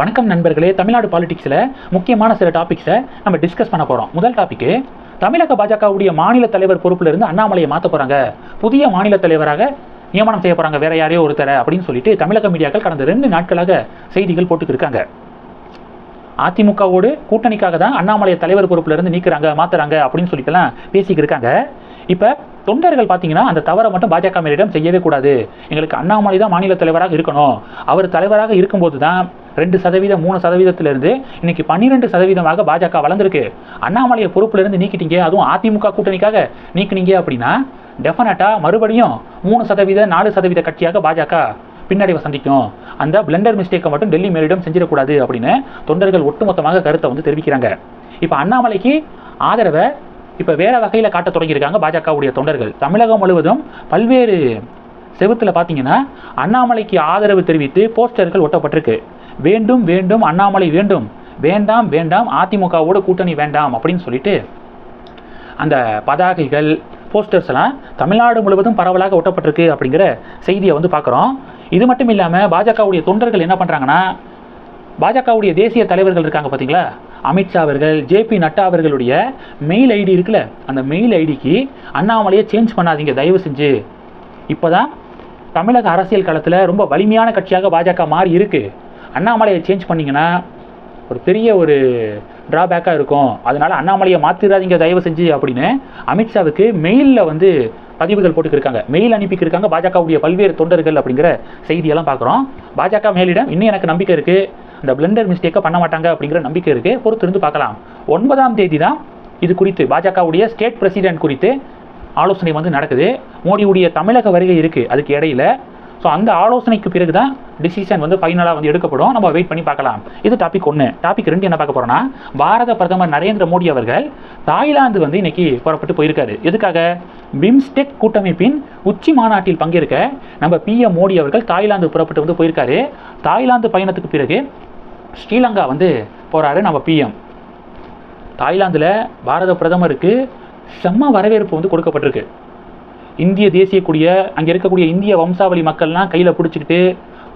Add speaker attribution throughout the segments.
Speaker 1: வணக்கம் நண்பர்களே. தமிழ்நாடு பாலிடிக்ஸில் முக்கியமான சில டாபிக்ஸை நம்ம டிஸ்கஸ் பண்ண போகிறோம் முதல் டாபிக்கு தமிழக பாஜகவுடைய மாநில தலைவர் பொறுப்பிலிருந்து அண்ணாமலையை மாற்ற போகிறாங்க புதிய மாநில தலைவராக நியமனம் செய்ய போகிறாங்க வேற யாரையோ ஒருத்தரை அப்படின்னு சொல்லிட்டு தமிழக மீடியாக்கள் கடந்த ரெண்டு நாட்களாக செய்திகள் போட்டுக்கிருக்காங்க. அதிமுகவோடு கூட்டணிக்காக தான் அண்ணாமலையை தலைவர் பொறுப்பிலிருந்து நீக்கிறாங்க நீக்குறாங்க அப்படின்னு சொல்லிட்டுலாம் பேசிக்கிட்டு இருக்காங்க இப்போ தொண்டர்கள் பார்த்தீங்கன்னா அந்த தவறை மட்டும் பாஜக மேலிடம் செய்யவே கூடாது. எங்களுக்கு அண்ணாமலை தான் மாநில தலைவராக இருக்கணும். அவர் தலைவராக இருக்கும்போது தான் ரெண்டு சதவீதம் மூணு சதவீதத்திலிருந்து இன்னைக்கு பன்னிரெண்டு சதவீதமாக பாஜக வளர்ந்துருக்கு. அண்ணாமலையை பொறுப்பிலிருந்து நீக்கிட்டீங்க அதுவும் அதிமுக கூட்டணிக்காக நீக்கினீங்க அப்படின்னா டெஃபினட்டாக மறுபடியும் மூணு சதவீத நாலு சதவீத கட்சியாக பாஜக பின்னடைவை சந்திக்கும். அந்த பிளண்டர் மிஸ்டேக்கை மட்டும் டெல்லி மேலிடம் செஞ்சிடக்கூடாது அப்படின்னு தொண்டர்கள் ஒட்டுமொத்தமாக கருத்தை வந்து தெரிவிக்கிறாங்க. இப்போ அண்ணாமலைக்கு ஆதரவை இப்போ வேற வகையில் காட்ட தொடங்கியிருக்காங்க பாஜகவுடைய தொண்டர்கள். தமிழகம் முழுவதும் பல்வேறு செவத்தில் பார்த்தீங்கன்னா அண்ணாமலைக்கு ஆதரவு தெரிவித்து போஸ்டர்கள் ஒட்டப்பட்டிருக்கு. வேண்டும் வேண்டும் அண்ணாமலை வேண்டும். வேண்டாம் வேண்டாம் அதிமுகவோட கூட்டணி வேண்டாம் அப்படின்னு சொல்லிட்டு அந்த பதாகைகள் போஸ்டர்ஸ் எல்லாம் தமிழ்நாடு முழுவதும் பரவலாக ஒட்டப்பட்டிருக்கு அப்படிங்கிற செய்தியை வந்து பார்க்குறோம். இது மட்டும் இல்லாமல் பாஜகவுடைய தொண்டர்கள் என்ன பண்ணுறாங்கன்னா பாஜகவுடைய தேசிய தலைவர்கள் இருக்காங்க பார்த்தீங்களா அமித்ஷா அவர்கள் ஜேபி நட்டா அவர்களுடைய மெயில் ஐடி இருக்குல்ல அந்த மெயில் ஐடிக்கு அண்ணாமலையை சேஞ்ச் பண்ணாதீங்க தயவு செஞ்சு. இப்போதான் தமிழக அரசியல் களத்தில் ரொம்ப வலிமையான கட்சியாக பாஜக மாறி இருக்குது அண்ணாமலையை சேஞ்ச் பண்ணிங்கன்னா ஒரு பெரிய ஒரு ட்ராபேக்காக இருக்கும். அதனால் அண்ணாமலையை மாற்றிடாதீங்க தயவு செஞ்சு அப்படின்னு அமித்ஷாவுக்கு மெயிலில் வந்து பதிவுகள் போட்டுக்கிருக்காங்க. மெயில் அனுப்பிக்கிருக்காங்க பாஜகவுடைய பல்வேறு தொண்டர்கள் அப்படிங்கிற செய்தியெல்லாம் பார்க்குறோம். பாஜக மேலிடம் இன்னும் எனக்கு நம்பிக்கை இருக்குது இந்த பிளண்டர் மிஸ்டேக்கை பண்ண மாட்டாங்க அப்படிங்கிற நம்பிக்கை இருக்குது பொறுத்திருந்து பார்க்கலாம். ஒன்பதாம் தேதி தான் இது குறித்து பாஜகவுடைய ஸ்டேட் பிரசிடென்ட் குறித்து ஆலோசனை வந்து நடக்குது. மோடியுடைய தமிழக வருகை இருக்குது அதுக்கு இடையில. ஸோ அந்த ஆலோசனைக்கு பிறகு தான் டிசிஷன் வந்து ஃபைனலாக வந்து எடுக்கப்படும். நம்ம வெயிட் பண்ணி பார்க்கலாம். இது டாபிக் ஒன்று டாபிக் ரெண்டு என்ன பார்க்க போகிறோம்னா பாரத பிரதமர் நரேந்திர மோடி அவர்கள் தாய்லாந்து வந்து இன்னைக்கு புறப்பட்டு போயிருக்காரு. எதுக்காக? பிம்ஸ்டெக் கூட்டமைப்பின் உச்சி மாநாட்டில் பங்கேற்க நம்ம பிஎம் மோடி அவர்கள் தாய்லாந்து புறப்பட்டு வந்து போயிருக்காரு. தாய்லாந்து பயணத்துக்கு பிறகு ஸ்ரீலங்கா வந்து போகிறாரு நம்ம பிஎம் தாய்லாந்தில் பாரத பிரதமருக்கு செம்ம வரவேற்பு வந்து கொடுக்கப்பட்டிருக்கு. இந்திய தேசிய கொடியை அங்கே இருக்கக்கூடிய இந்திய வம்சாவளி மக்கள்லாம் கையில் பிடிச்சிக்கிட்டு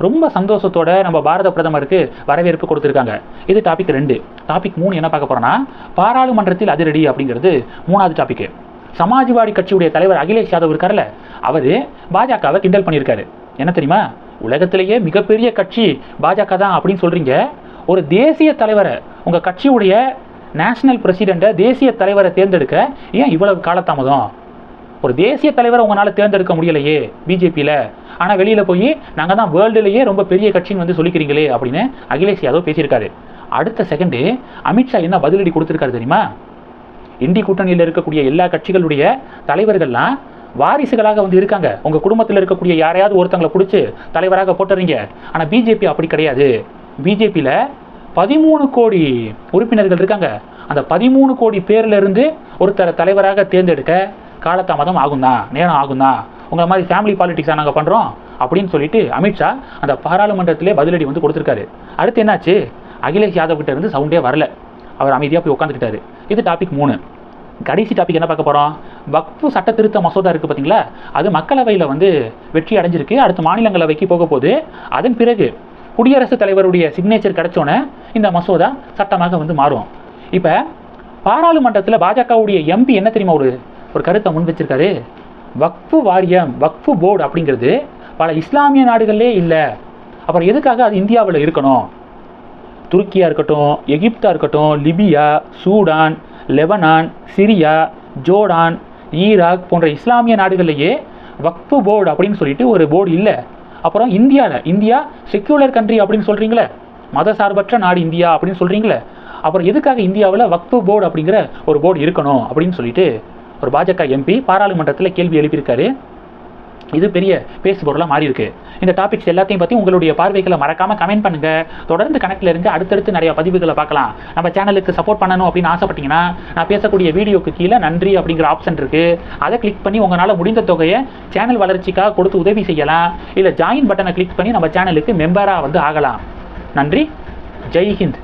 Speaker 1: ரொம்ப சந்தோஷத்தோட நம்ம பாரத பிரதமருக்கு வரவேற்பு கொடுத்துருக்காங்க. இது டாபிக் ரெண்டு. டாபிக் மூணு என்ன பார்க்க போறோம்னா பாராளுமன்றத்தில் அதிரடி அப்படிங்கிறது மூணாவது டாபிக் சமாஜ்வாடி கட்சியுடைய தலைவர் அகிலேஷ் யாதவ் இருக்கார்ல அவர் பாஜகவை கிண்டல் பண்ணியிருக்காரு. என்ன தெரியுமா? உலகத்திலேயே மிகப்பெரிய கட்சி பாஜக தான் அப்படின்னு சொல்றீங்க. ஒரு தேசிய தலைவரை உங்க கட்சியுடைய நேஷனல் பிரசிடெண்ட்டை தேசிய தலைவரை தேர்ந்தெடுக்க ஏன் இவ்வளவு காலதாமதம்? ஒரு தேசிய தலைவரை உங்களால் தேர்ந்தெடுக்க முடியலையே பிஜேபியில் ஆனால் வெளியில் போய் நாங்கள் தான் வேர்ல்டுலேயே ரொம்ப பெரிய கட்சின்னு வந்து சொல்லிக்கிறீங்களே அப்படின்னு அகிலேஷ் யாதவ் பேசியிருக்காரு. அடுத்த செகண்டு அமித்ஷா என்ன பதிலடி கொடுத்துருக்காரு தெரியுமா? இந்தி கூட்டணியில் இருக்கக்கூடிய எல்லா கட்சிகளுடைய தலைவர்கள்லாம் வாரிசுகளாக வந்து இருக்காங்க. உங்கள் குடும்பத்தில் இருக்கக்கூடிய யாரையாவது ஒருத்தங்களை பிடிச்சி தலைவராக போட்டுறீங்க. ஆனால் பிஜேபி அப்படி கிடையாது. பிஜேபியில் பதிமூணு கோடி உறுப்பினர்கள் இருக்காங்க. அந்த பதிமூணு கோடி பேர்ல இருந்து ஒருத்தரை தலைவராக தேர்ந்தெடுக்க காலதாமதம் ஆகும் தான் நேரம் ஆகும் தான் உங்களை மாதிரி ஃபேமிலி பாலிட்டிக்ஸாக நாங்கள் பண்ணுறோம் அப்படின்னு சொல்லிட்டு அமித்ஷா அந்த பாராளுமன்றத்திலே பதிலடி வந்து கொடுத்துருக்காரு. அடுத்து என்னாச்சு? அகிலேஷ் யாதவ் கிட்ட இருந்து சவுண்டே வரல. அவர் அமைதியாக போய் உட்காந்துக்கிட்டாரு இது டாபிக் மூணு. கடைசி டாபிக் என்ன பார்க்க போகிறோம் வக்ஃபு சட்ட திருத்த மசோதா இருக்குது பார்த்தீங்களா? அது மக்களவையில் வந்து வெற்றி அடைஞ்சிருக்கு. அடுத்து மாநிலங்களவைக்கு போக போகுது. அதன் பிறகு குடியரசுத் தலைவருடைய சிக்னேச்சர் கிடச்சோன்னே இந்த மசோதா சட்டமாக வந்து மாறும். இப்போ பாராளுமன்றத்தில் பாஜகவுடைய எம்பி என்ன தெரியுமா ஒரு ஒரு கருத்தை முன் வச்சிருக்காரு. வக்ஃபு வாரியம் வக்ஃபு போர்டு அப்படிங்கிறது பல இஸ்லாமிய நாடுகளே இல்லை. அப்புறம் எதுக்காக அது இந்தியாவில் இருக்கணும்? துருக்கியாக இருக்கட்டும் எகிப்தா இருக்கட்டும் Libya Sudan Lebanon Syria Jordan Iraq போன்ற இஸ்லாமிய நாடுகள்லேயே வக்ஃபு போர்டு அப்படின்னு சொல்லிட்டு ஒரு போர்டு இல்லை. அப்புறம் இந்தியாவில் இந்தியா செக்யூலர் கண்ட்ரி அப்படின்னு சொல்கிறீங்களே மத சார்பற்ற நாடு இந்தியா அப்படின்னு சொல்கிறீங்களே அப்புறம் எதுக்காக இந்தியாவில் வக்ஃபு போர்டு அப்படிங்கிற ஒரு போர்டு இருக்கணும் அப்படின்னு சொல்லிட்டு ஒரு பாஜக எம்பி பாராளுமன்றத்தில் கேள்வி எழுப்பியிருக்காரு. இது பெரிய பேசுபொருளாக மாறியிருக்கு. மாறி இருக்கு இந்த டாபிக்ஸ் எல்லாத்தையும் பற்றி உங்களுடைய பார்வைகளை மறக்காமல் கமெண்ட் பண்ணுங்க. தொடர்ந்து கணக்கில் இருந்து அடுத்தடுத்து நிறைய பதிவுகளை பார்க்கலாம். நம்ம சேனலுக்கு சப்போர்ட் பண்ணணும் அப்படின்னு ஆசைப்பட்டீங்கன்னா நான் பேசக்கூடிய வீடியோக்கு கீழே நன்றி அப்படிங்கிற ஆப்ஷன் இருக்கு. அதை கிளிக் பண்ணி உங்களால் முடிந்த தொகையை சேனல் வளர்ச்சிக்காக கொடுத்து உதவி செய்யலாம். இல்லை ஜாயின் பட்டனை கிளிக் பண்ணி நம்ம சேனலுக்கு மெம்பராக வந்து ஆகலாம். நன்றி. ஜெய் ஹிந்த்.